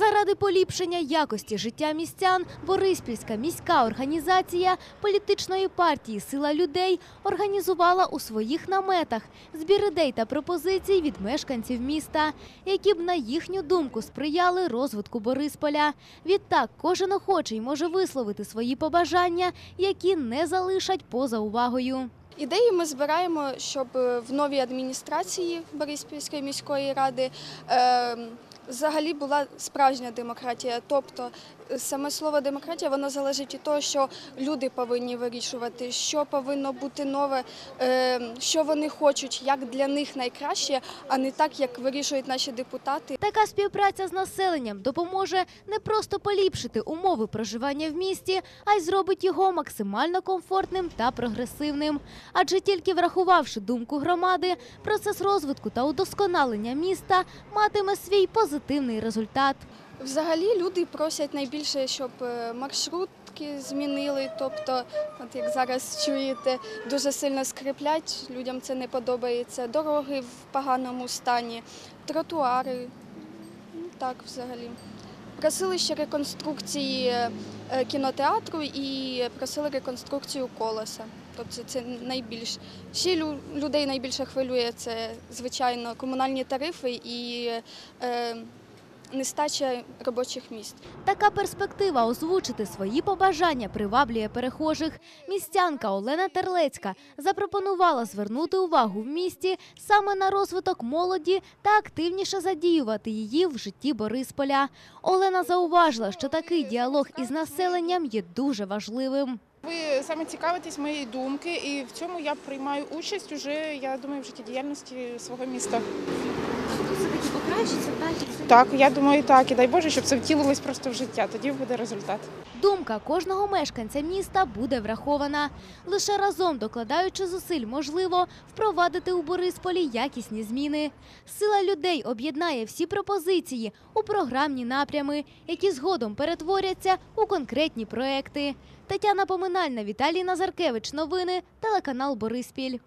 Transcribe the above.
Заради поліпшення якості життя містян Бориспільська міська організація політичної партії Сила людей організувала у своїх наметах збір ідей та пропозицій від мешканців міста, які б на їхню думку сприяли розвитку Борисполя. Відтак кожен охочий може висловити свої побажання, які не залишать поза увагою. Ідеї ми збираємо, щоб е, в новій адміністрації Бориспільської міської ради е, взагалі була справжня демократія. Тобто саме слово демократія воно залежить від того, що люди повинні вирішувати, що повинно бути нове, е, що вони хочуть, як для них найкраще, а не так, як вирішують наші депутати. Така співпраця з населенням допоможе не просто поліпшити умови проживання в місті, а й зробить його максимально комфортним та прогресивним. Адже тільки врахувавши думку громади, процес розвитку та удосконалення міста матиме свій позитивний результат. Взагалі люди просять найбільше, щоб е, маршрутки змінили. Тобто, от як зараз чуєте, дуже сильно скриплять, людям це не подобається. Дороги в поганому стані, тротуари. Ну, так, взагалі. Просили ще реконструкції е, кінотеатру і просили реконструкцію колеса. Тобто це найбільш ще людей найбільше хвилює це, звичайно, комунальні тарифи і е, нестача робочих місць. Така перспектива озвучити свої побажання приваблює перехожих. Містянка Олена Терлецька запропонувала звернути увагу в місті саме на розвиток молоді та активніше задіювати її в житті Борисполя. Олена зауважила, що такий діалог із населенням є дуже важливим. Ви саме цікавитесь моєї думки, і в цьому я приймаю участь уже, я думаю, в життєдіяльності свого міста. Так, я думаю, так. І дай Боже, щоб це втілилось просто в життя. Тоді буде результат. Думка кожного мешканця міста буде врахована. Лише разом, докладаючи зусиль, можливо впровадити у Борисполі якісні зміни. Сила людей об'єднає всі пропозиції у програмні напрями, які згодом перетворяться у конкретні проекти. Тетяна Поминальна, Віталій Назаркевич. Новини, телеканал Бориспіль.